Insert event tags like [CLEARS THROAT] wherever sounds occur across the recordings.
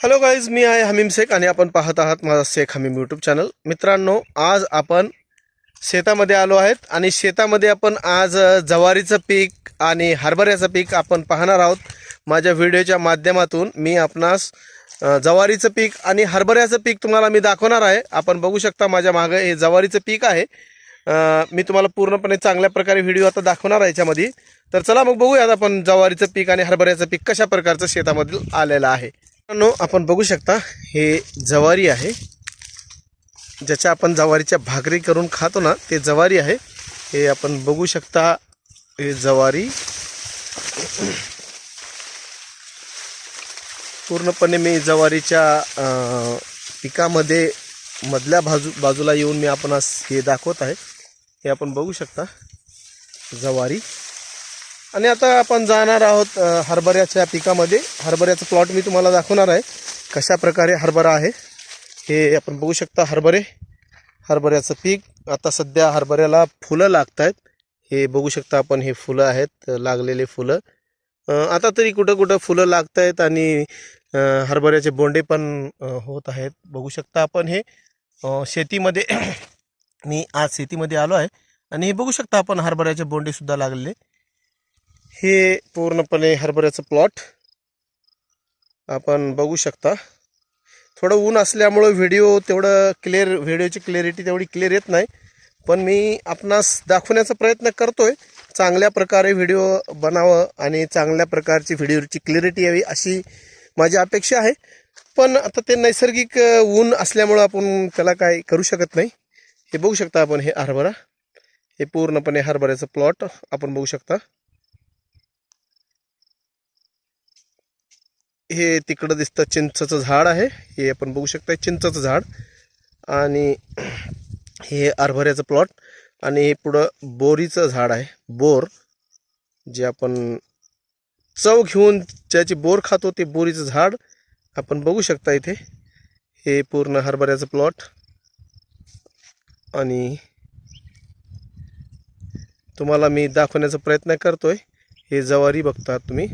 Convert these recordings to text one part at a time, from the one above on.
Hello guys मी आहे हमीम शेख आणि आपण पाहत आहात माझा शेख हमीम यूट्यूब चॅनल मित्रांनो आज आपण शेतामध्ये आलो आहेत आणि शेतामध्ये आपण आज जवारीचं पीक आणि हरभऱ्याचं पीक आपण पाहणार आहोत. माझ्या व्हिडिओच्या माध्यमातून मी आपणास जवारीचं पीक आणि हरभऱ्याचं पीक तुम्हाला मी दाखवणार आहे. आपण बघू शकता माझ्या मागं हे जवारीचं पीक आहे. मी तुम्हाला पूर्णपणे चांगल्या प्रकारे व्हिडिओ आता दाखवणार आहे याच्यामध्ये. तर चला मग बघूयात आपण जवारीचं पीक आणि हरभऱ्याचं पीक कशा प्रकारचं शेतामधील आलेलं आहे. मित्रांनो आपण बघू शकता हे जवारी आहे. ज्याच्या आपण जवारीच्या भाकरी करून खातो ना ते जवारी आहे. हे आपण बघू शकता हे जवारी पूर्णपणे मी जवारीच्या पिकामध्ये मधल्या बाजू बाजूला येऊन मी आपण हे दाखवत आहे. हे आपण बघू शकता जवारी. आणि आता आपण जाणार आहोत हरभऱ्याच्या पिकामध्ये. हरभऱ्याचं प्लॉट मी तुम्हाला दाखवणार आहे. कशा प्रकारे हरभरा आहे हे आपण बघू शकता हरभरे. हरभऱ्याचं पीक आता सध्या हरभऱ्याला फुलं लागत आहेत हे बघू शकता आपण हे फुलं आहेत लागलेले फुलं. आता तरी कुठं कुठं फुलं लागत आहेत आणि हरभऱ्याचे बोंडे पण होत आहेत. बघू शकता आपण हे. शेतीमध्ये [CLEARS THROAT] मी आज शेतीमध्ये आलो आहे. आणि हे बघू शकता आपण हरभऱ्याचे बोंडेसुद्धा लागलेले. हे पूर्णपणे हरभऱ्याचं प्लॉट आपण बघू शकता. थोडं ऊन असल्यामुळं व्हिडिओ तेवढं क्लिअर व्हिडिओची क्लिअरिटी तेवढी क्लिअर येत नाही. पण मी आपणास दाखवण्याचा प्रयत्न करतोय. चांगल्या प्रकारे व्हिडिओ बनावं आणि चांगल्या प्रकारची व्हिडिओची क्लिअरिटी यावी अशी माझी अपेक्षा आहे. पण आता ते नैसर्गिक ऊन असल्यामुळं आपण त्याला काय करू शकत नाही. हे बघू शकता आपण हे हरभरा. हे पूर्णपणे हरभऱ्याचं प्लॉट आपण बघू शकता. हे तिकडं दिसतं चिंचचं झाड आहे. हे आपण बघू शकता चिंचचं झाड. आणि हे हरभऱ्याचं प्लॉट आणि हे पुढं बोरीचं झाड आहे. बोर. जे आपण चव घेऊन ज्याची बोर खातो ते बोरीचं झाड आपण बघू शकता इथे. हे पूर्ण हरभऱ्याचं प्लॉट आणि तुम्हाला मी दाखवण्याचा प्रयत्न करतोय. हे जवारी बघता तुम्ही.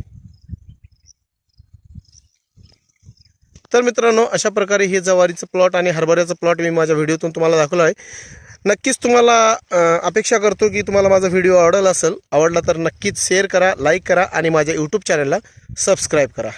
तर मित्रांनो अशा प्रकारे हे जवारीचं प्लॉट आणि हरभऱ्याचं प्लॉट मी माझ्या व्हिडिओतून तुम्हाला दाखवलं आहे. नक्कीच तुम्हाला अपेक्षा करतो की तुम्हाला माझा व्हिडिओ आवडला असेल आवडला तर नक्कीच शेअर करा लाईक करा आणि माझ्या यूट्यूब चॅनलला सबस्क्राईब करा.